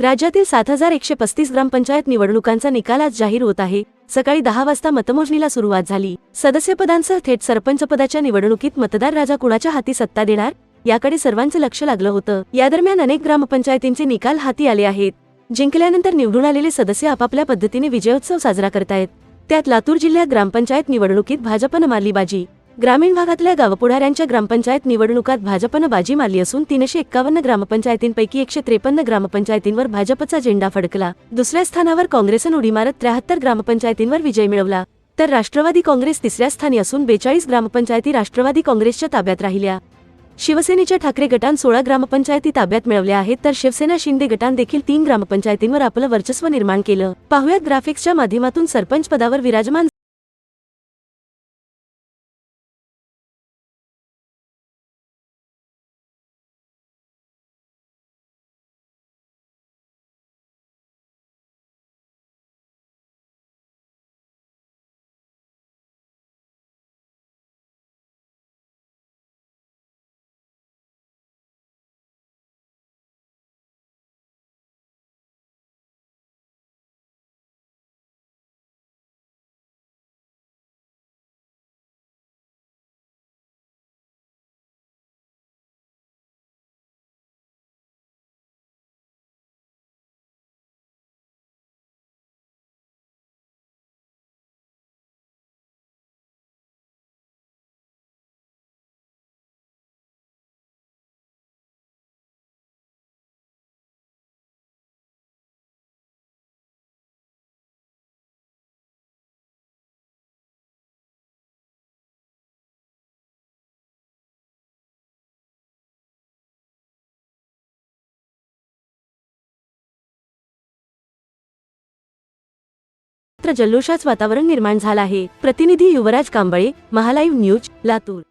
राज्यातील सात हजार एकशे पस्तीस ग्रामपंचायत निवडणुकांचा निकाल आज जाहीर होत आहे. सकाळी दहा वाजता मतमोजणीला सुरुवात झाली. सदस्यपदांसह थेट सरपंच पदाच्या निवडणुकीत मतदार राजा कुणाच्या हाती सत्ता देणार? याकडे सर्वांचं लक्ष लागलं होतं. या दरम्यान अनेक ग्रामपंचायतींचे निकाल हाती आले आहेत. जिंकल्यानंतर निवडून आलेले सदस्य आपापल्या पद्धतीने विजयोत्सव साजरा करतायत. त्यात लातूर जिल्ह्यात ग्रामपंचायत निवडणुकीत भाजपनं मारली बाजी ग्रामीण भागातल्या गावपुढाऱ्यांच्या ग्रामपंचायत निवडणुकात भाजपनं बाजी मारली असून तीनशे एक्कावन्न ग्रामपंचायतींपैकी एकशे त्रेपन्न ग्रामपंचायतींवर भाजपचा झेंडा फडकला. दुसऱ्या स्थानावर काँग्रेसनं उडी मारत त्र्याहत्तर ग्रामपंचायतींवर विजय मिळवला. तर राष्ट्रवादी काँग्रेस तिसऱ्या स्थानी असून बेचाळीस ग्रामपंचायती राष्ट्रवादी काँग्रेसच्या ताब्यात राहिल्या. शिवसेनेच्या ठाकरे गटान सोळा ग्रामपंचायती ताब्यात मिळवल्या आहेत तर शिवसेना शिंदे गटान देखील तीन ग्रामपंचायतींवर आपलं वर्चस्व निर्माण केलं. पाहुयात ग्राफिक्सच्या माध्यमातून सरपंच पदावर विराजमान मात्र जल्लोषाच वातावरण निर्माण झालं आहे. प्रतिनिधी युवराज कांबळे महालाईव्ह न्यूज लातूर.